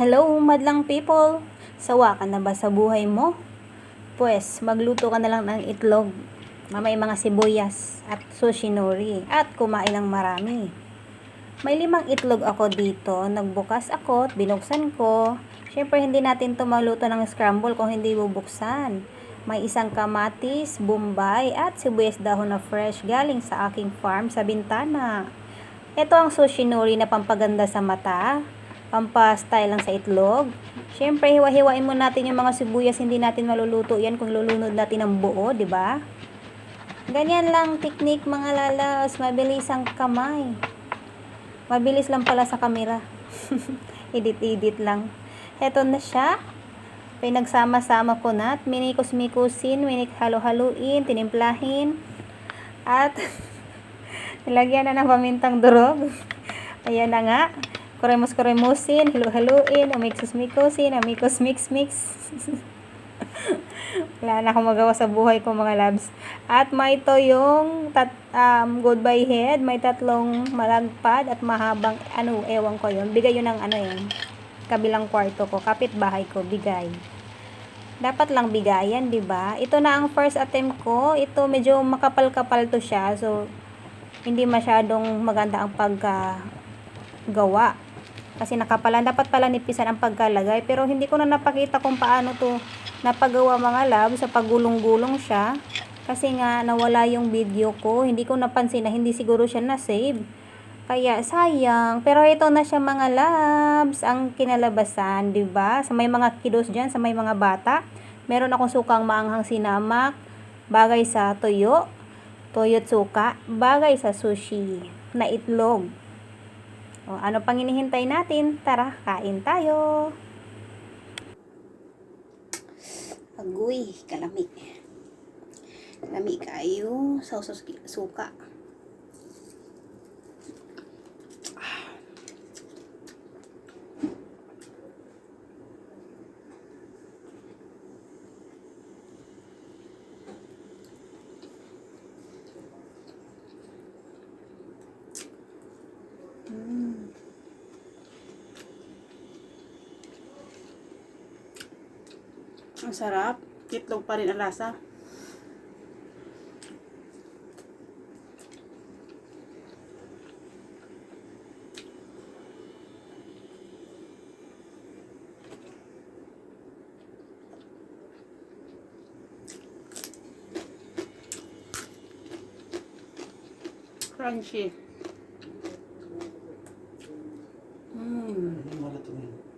Hello, madlang people! Sawa ka na ba sa buhay mo? Pues, magluto ka na lang ng itlog na may mga sibuyas at sushi nori at kumain ng marami. May limang itlog ako dito. Nagbukas ako binuksan ko. Siyempre, hindi natin to maluto ng scramble kung hindi bubuksan. May isang kamatis, bombay at sibuyas dahon na fresh galing sa aking farm sa bintana. Ito ang sushi nori na pampaganda sa mata, pampa-style lang sa itlog. Siyempre, hiwa-hiwain mo natin yung mga sibuyas, hindi natin maluluto yan kung lulunod natin ng buo, di ba? Ganyan lang technique mga lalas, mabilis ang kamay. Mabilis lang pala sa kamera. Edit-edit lang. Heto na siya. Pinagsama-sama ko na at minikos-mikusin, minik halo-haluin, tinimplahin. At nilagyan na ng pamintang durog. Ayan na nga. Kuremos-kuremusin, halo-haluin, umiksos-mikusin, amikos-mix-mix. Wala na akong magawa sa buhay ko mga labs. At may ito yung tat, um, goodbye head. May tatlong malagpad at mahabang, ano, ewan ko yun. Bigay yun ng ano yun. Kabilang kwarto ko. Kapit bahay ko. Bigay. Dapat lang bigayan, di ba? Ito na ang first attempt ko. Ito medyo makapal-kapal to siya. So, hindi masyadong maganda ang paggawa. Kasi nakapalan. Dapat pala nipisan ang pagkalagay. Pero hindi ko na napakita kung paano to napagawa mga lab sa paggulong-gulong siya. Kasi nga nawala yung video ko. Hindi ko napansin na hindi siguro siya na-save. Kaya sayang. Pero ito na siya mga labs ang kinalabasan di ba? Sa may mga kiddos diyan sa may mga bata. Meron akong sukang maanghang sinamak. Bagay sa tuyo toyo at suka. Bagay sa sushi. Na itlog o, ano pang hinihintay natin tara kain tayo Agoy, kalami. Kalami kayo sa usos suka. Ang sarap. Itlog pa rin ang lasa. Crunchy. Mmm.